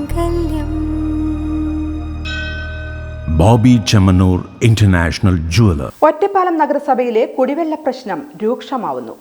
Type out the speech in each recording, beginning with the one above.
മാംഗല്യം. Bobby Chemmanur International Jeweller. Ottapalam നഗരസഭയിലെ കുടിവെള്ള പ്രശ്നം രൂക്ഷമാവുന്നു.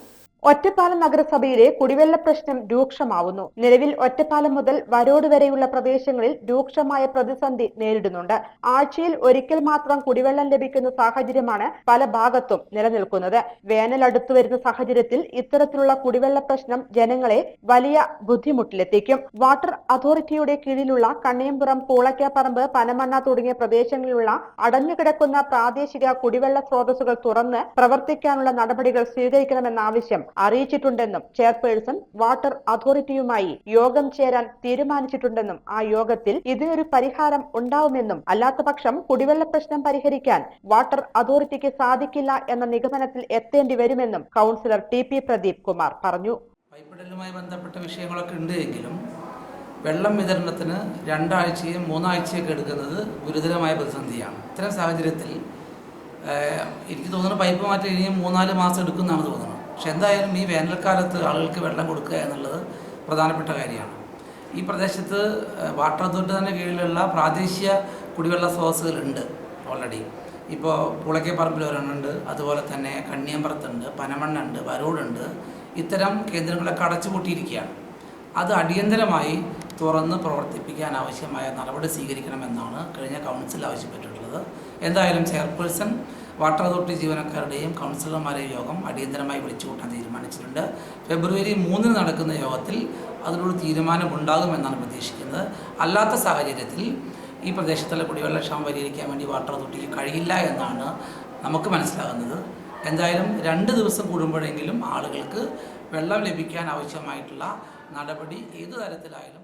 ഒറ്റപ്പാലം നഗരസഭയിലെ കുടിവെള്ള പ്രശ്നം രൂക്ഷമാവുന്നു. നിലവിൽ ഒറ്റപ്പാലം മുതൽ വരോട് വരെയുള്ള പ്രദേശങ്ങളിൽ രൂക്ഷമായ പ്രതിസന്ധി നേരിടുന്നുണ്ട്. ആഴ്ചയിൽ ഒരിക്കൽ മാത്രം കുടിവെള്ളം ലഭിക്കുന്ന സാഹചര്യമാണ് പല ഭാഗത്തും നിലനിൽക്കുന്നത്. വേനൽ അടുത്തു വരുന്ന സാഹചര്യത്തിൽ ഇത്തരത്തിലുള്ള കുടിവെള്ള പ്രശ്നം ജനങ്ങളെ വലിയ ബുദ്ധിമുട്ടിലെത്തിക്കും. വാട്ടർ അതോറിറ്റിയുടെ കീഴിലുള്ള കണ്ണയംപുറം പൂളക്കാപ്പറമ്പ് പനമണ്ണ തുടങ്ങിയ പ്രദേശങ്ങളിലുള്ള അടഞ്ഞുകിടക്കുന്ന പ്രാദേശിക കുടിവെള്ള സ്രോതസ്സുകൾ തുറന്ന് പ്രവർത്തിക്കാനുള്ള നടപടികൾ സ്വീകരിക്കണമെന്ന ആവശ്യം അറിയിച്ചിട്ടുണ്ടെന്നും ചെയർപേഴ്സൺ വാട്ടർ അതോറിറ്റിയുമായി യോഗം ചേരാൻ തീരുമാനിച്ചിട്ടുണ്ടെന്നും ആ യോഗത്തിൽ ഇതിനൊരു പരിഹാരം ഉണ്ടാവുമെന്നും അല്ലാത്തപക്ഷം കുടിവെള്ള പ്രശ്നം പരിഹരിക്കാൻ വാട്ടർ അതോറിറ്റിക്ക് സാധിക്കില്ല എന്ന നിഗമനത്തിൽ എത്തേണ്ടി വരുമെന്നും councillor T P Pradeep Kumar പറഞ്ഞു. പൈപ്പിടലുമായി ബന്ധപ്പെട്ട വിഷയങ്ങളൊക്കെ ഉണ്ട് എങ്കിലും വെള്ളം വിതരണത്തിന് രണ്ടാഴ്ചയും മൂന്നാഴ്ചയൊക്കെ എടുക്കുന്നത് ഗുരുതരമായ പ്രതിസന്ധിയാണ്. ഇത്തരം സാഹചര്യത്തിൽ എനിക്ക് തോന്നുന്നു പൈപ്പ് മാറ്റി ഇനിയും മൂന്നാൽ മാസം എടുക്കുന്നതാണ് തോന്നുന്നത്. പക്ഷെ എന്തായാലും ഈ വേനൽക്കാലത്ത് ആളുകൾക്ക് വെള്ളം കൊടുക്കുക എന്നുള്ളത് പ്രധാനപ്പെട്ട കാര്യമാണ്. ഈ പ്രദേശത്ത് വാട്ടർ അതോറിറ്റി തന്നെ കീഴിലുള്ള പ്രാദേശിക കുടിവെള്ള സ്രോതസ്സുകളുണ്ട് ഓൾറെഡി ഇപ്പോൾ പുളക്കേപ്പറമ്പിൽ ഒരെണ്ണുണ്ട് അതുപോലെ തന്നെ കണ്ണിയമ്പറത്തുണ്ട് പനമണ്ണുണ്ട് വരൂടുണ്ട്. ഇത്തരം കേന്ദ്രങ്ങളൊക്കെ അടച്ചുപൂട്ടിയിരിക്കുകയാണ്. അത് അടിയന്തരമായി തുറന്ന് പ്രവർത്തിപ്പിക്കാൻ ആവശ്യമായ നടപടി സ്വീകരിക്കണമെന്നാണ് കഴിഞ്ഞ കൗൺസിൽ ആവശ്യപ്പെട്ടിട്ടുള്ളത്. എന്തായാലും ചെയർപേഴ്സൺ വാട്ടർ അതോറിറ്റി ജീവനക്കാരുടെയും കൗൺസിലർമാരെയും യോഗം അടിയന്തരമായി വിളിച്ചു കൂട്ടാൻ തീരുമാനിച്ചിട്ടുണ്ട്. ഫെബ്രുവരി മൂന്നിന് നടക്കുന്ന യോഗത്തിൽ അതിനൊരു തീരുമാനമുണ്ടാകുമെന്നാണ് പ്രതീക്ഷിക്കുന്നത്. അല്ലാത്ത സാഹചര്യത്തിൽ ഈ പ്രദേശത്തുള്ള കുടിവെള്ളക്ഷാമം പരിഹരിക്കാൻ വേണ്ടി വാട്ടർ അതോറിറ്റിക്ക് കഴിയില്ല എന്നാണ് നമുക്ക് മനസ്സിലാകുന്നത്. എന്തായാലും രണ്ട് ദിവസം കൂടുമ്പോഴെങ്കിലും ആളുകൾക്ക് വെള്ളം ലഭിക്കാൻ ആവശ്യമായിട്ടുള്ള നടപടി ഏതു തരത്തിലായാലും